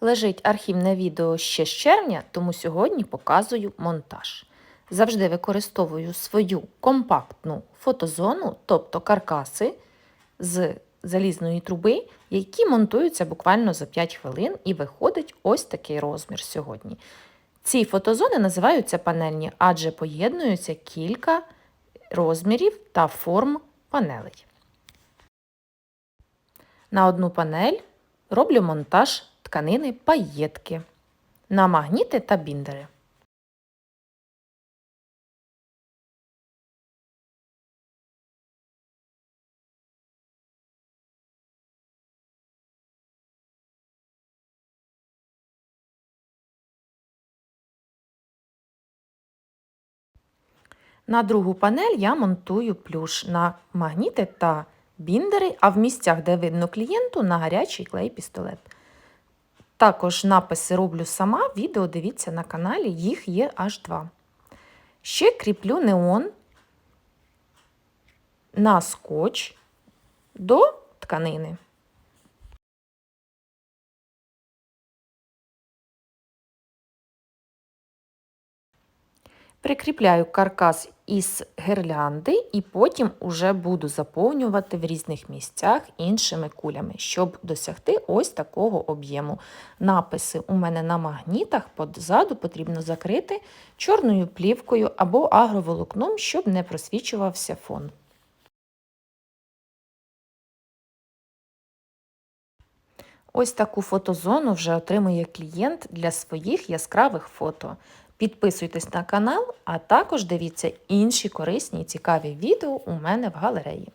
Лежить архівне відео ще з червня, тому сьогодні показую монтаж. Завжди використовую свою компактну фотозону, тобто каркаси з залізної труби, які монтуються буквально за 5 хвилин, і виходить ось такий розмір сьогодні. Ці фотозони називаються панельні, адже поєднуються кілька розмірів та форм панелей. На одну панель роблю монтаж тканини паєтки на магніти та біндери. На другу панель я монтую плюш на магніти та біндери, а в місцях, де видно клієнту, на гарячий клей пістолет. Також написи роблю сама, відео дивіться на каналі, їх є аж два. Ще кріплю неон на скотч до тканини. Прикріпляю каркас із гірлянди і потім уже буду заповнювати в різних місцях іншими кулями, щоб досягти ось такого об'єму. Написи у мене на магнітах позаду потрібно закрити чорною плівкою або агроволокном, щоб не просвічувався фон. Ось таку фотозону вже отримує клієнт для своїх яскравих фото. Підписуйтесь на канал, а також дивіться інші корисні і цікаві відео у мене в галереї.